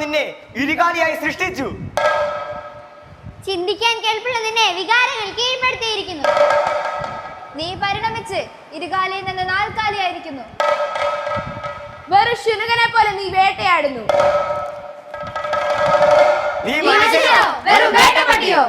നിന്നെ ഇരുകാലിയായി സൃഷ്ടിച്ചു. ചിന്തിക്കാൻ കേൾപ്പുള്ള നിന്നെ വികാരങ്ങൾ കീഴ്പ്പെടുത്തിയിരിക്കുന്നു. നീ പരിണമിച്ച് ഇരുകാലിയിൽ നിന്ന് നാൽക്കാലിയായിരിക്കുന്നു. വെറും ശുനകനെ പോലെ നീ വേട്ടയാടുന്നു. നീ നീ മനുഷ്യനോ? വെറും വേട്ടപ്പട്ടിയോ?